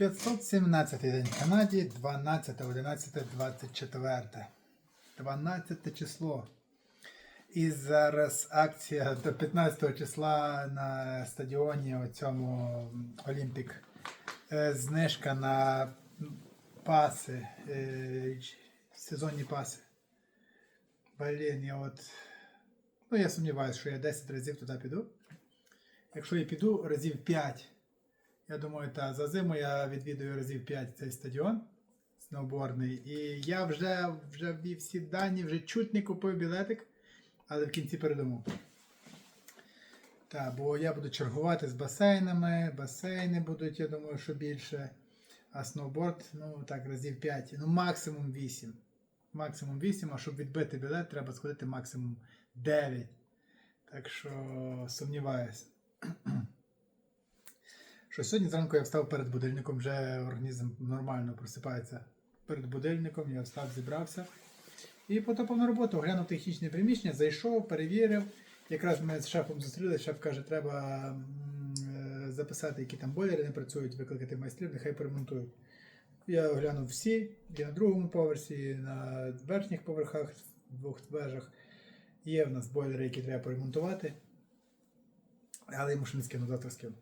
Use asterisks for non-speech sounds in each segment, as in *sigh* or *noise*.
517 день в Канаді, 12, 11, 24. 12 число. І зараз акція до 15 числа на стадіоні у цьому Олімпік. Е, Знижка на паси, е, сезонні паси. Блін, я от. Ну, я сумніваюся, що я 10 разів туди піду. Якщо я піду разів 5, я думаю, та за зиму я відвідую разів 5 цей стадіон сноубордний. І я вже, вже ввів всі дані, вже чуть не купив білетик, але в кінці передумав. Так, бо я буду чергувати з басейнами, басейни будуть, я думаю, що більше. А сноуборд, ну так, разів 5, ну максимум 8. Максимум 8, а щоб відбити білет, треба сходити максимум 9. Так що сумніваюся. Що сьогодні зранку я встав перед будильником, вже організм нормально просипається перед будильником, я встав, зібрався. І потопав на роботу, оглянув технічне приміщення, зайшов, перевірив. Якраз ми з шефом зустрілися, шеф каже, треба е, записати, які там бойлери не працюють, викликати майстрів, нехай поремонтують. Я оглянув всі, і на другому поверсі, і на верхніх поверхах, в двох вежах. Є в нас бойлери, які треба поремонтувати. Але йому ще не скину, завтра скину.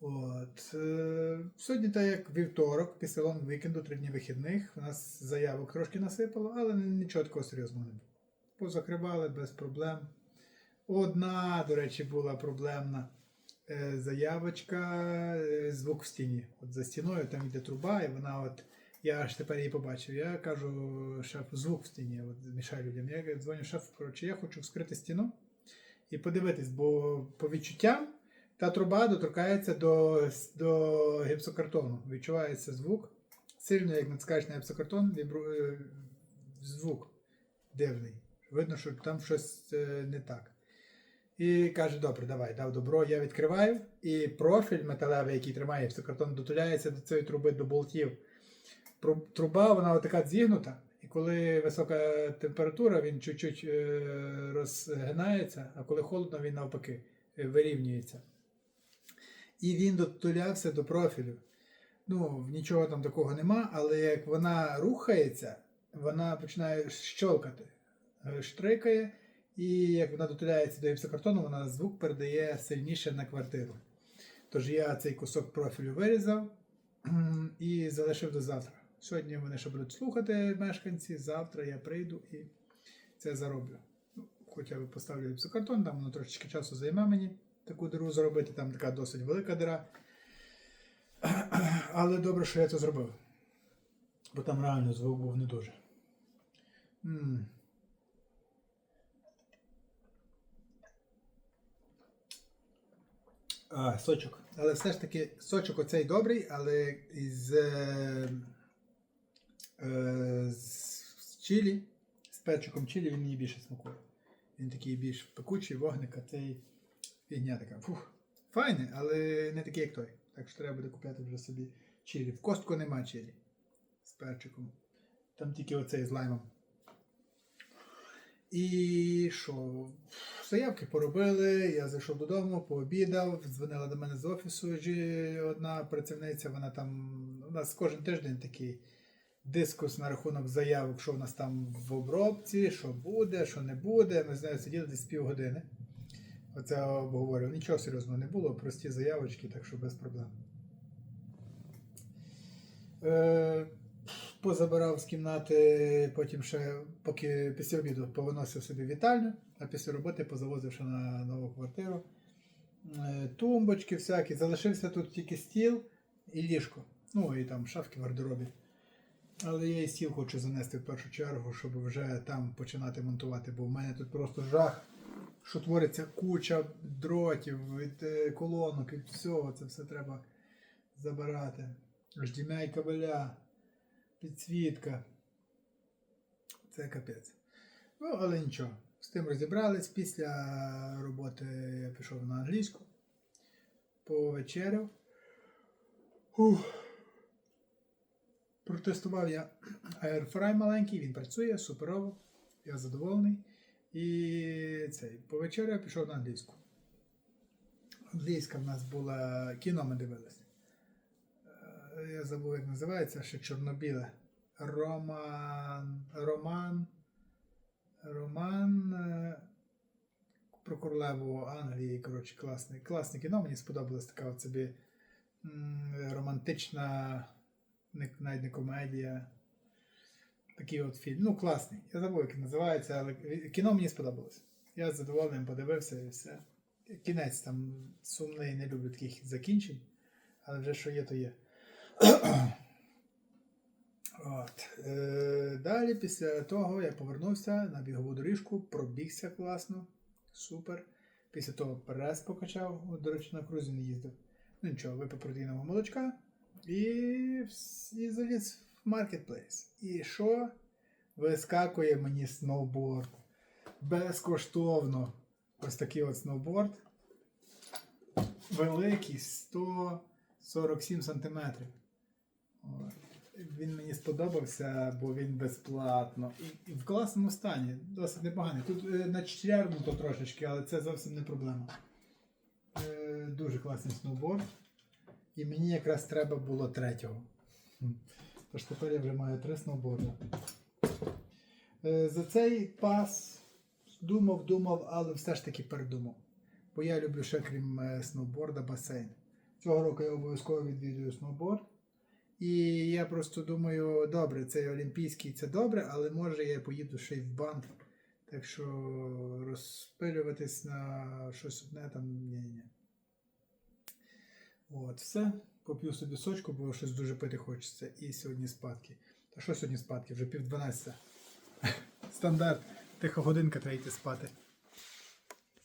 От. Е, сьогодні, так як вівторок, після лонг вікенду, три дні вихідних, у нас заявок трошки насипало, але нічого такого серйозного не було. Позакривали без проблем. Одна, до речі, була проблемна е, заявочка, е, звук в стіні. От за стіною там йде труба, і вона от. Я аж тепер її побачив. Я кажу, шеф, звук в стіні, от мішає людям. Я дзвоню шефу, коротше, я хочу вскрити стіну і подивитись, бо по відчуттям та труба доторкається до, до гіпсокартону. Відчувається звук. Сильно, як натискаєш на гіпсокартон, вібрує звук дивний. Видно, що там щось е, не так. І каже, добре, давай, дав добро, я відкриваю. І профіль металевий, який тримає гіпсокартон, дотуляється до цієї труби, до болтів. Труба, вона така зігнута. І коли висока температура, він чуть-чуть е, розгинається, а коли холодно, він навпаки е, вирівнюється. І він дотулявся до профілю. Ну, нічого там такого нема, але як вона рухається, вона починає щолкати, Е, штрикає, і як вона дотуляється до гіпсокартону, вона звук передає сильніше на квартиру. Тож я цей кусок профілю вирізав і залишив до завтра. Сьогодні вони ще будуть слухати мешканці, завтра я прийду і це зароблю. Ну, Хоча б поставлю гіпсокартон, там воно трошечки часу займе мені таку диру зробити, там така досить велика дира. *clears throat* Але добре, що я це зробив. Бо там реально звук був не дуже. М. А, сочок. Але все ж таки сочок оцей добрий, але із, е, е, з чилі, з перчиком чилі він мені більше смакує. Він такий більш пекучий, вогник, а цей фігня така. Фух. Файний, але не такий, як той. Так що треба буде купляти вже собі чилі. В костку нема чилі з перчиком. Там тільки оцей з лаймом. І що? Заявки поробили, я зайшов додому, пообідав, дзвонила до мене з офісу одна працівниця, вона там. У нас кожен тиждень такий дискус на рахунок заявок, що в нас там в обробці, що буде, що не буде. Ми з нею сиділи десь півгодини. Оце обговорював. Нічого серйозного не було, прості заявочки, так що без проблем. Е, позабирав з кімнати, потім ще, поки після обіду повиносив собі вітальню, а після роботи позавозив ще на нову квартиру. Е, Тумбочки всякі. Залишився тут тільки стіл і ліжко. Ну і там шафки в гардеробі. Але я і стіл хочу занести в першу чергу, щоб вже там починати монтувати, бо в мене тут просто жах, що твориться куча дротів, від е, колонок, від всього. Це все треба забирати. HDMI кабеля, підсвітка. Це капець. Ну, але нічого. З тим розібрались. Після роботи я пішов на англійську. Повечеряв. Ух. Протестував я *clears throat* Airfry маленький, він працює суперово. Я задоволений. І цей повечеряв пішов на англійську. Англійська в нас була кіно ми дивились. е, я забув, як називається, ще чорнобіле. Роман. Роман. Роман. е, Про королеву Англії. Коротше, класний. Класне кіно. Мені сподобалась така от собі романтична, навіть не комедія. Такий от фільм. Ну, класний. Я забув, як називається, але кіно мені сподобалось. Я з задоволенням подивився і все. Кінець там сумний, не люблю таких закінчень, але вже що є, то є. *clears throat* От. Е, далі, після того, я повернувся на бігову доріжку, пробігся класно, супер. Після того прес покачав, до речі, на крузі не їздив. Ну нічого, випив протеїнового молочка і, і заліз маркетплейс. І що? Вискакує мені сноуборд. Безкоштовно. Ось такий от сноуборд. Великий 147 сантиметрів. Він мені сподобався, бо він безплатно. І, і в класному стані, досить непоганий. Тут е, начервнуто трошечки, але це зовсім не проблема. Е, дуже класний сноуборд. І мені якраз треба було третього. Тож тепер я вже маю три сноуборди. Е, за цей пас думав, думав, але все ж таки передумав. Бо я люблю ще крім е, сноуборда басейн. Цього року я обов'язково відвідую сноуборд. І я просто думаю, добре, це олімпійський, це добре, але може я поїду ще й в банд. Так що розпилюватись на щось одне там ні-ні. От, все. Поп'ю собі сочку, бо щось дуже пити хочеться. І сьогодні спадки. Та що сьогодні спадки? Вже пів дванадцята. *laughs* Стандарт. Тиха годинка треба йти спати.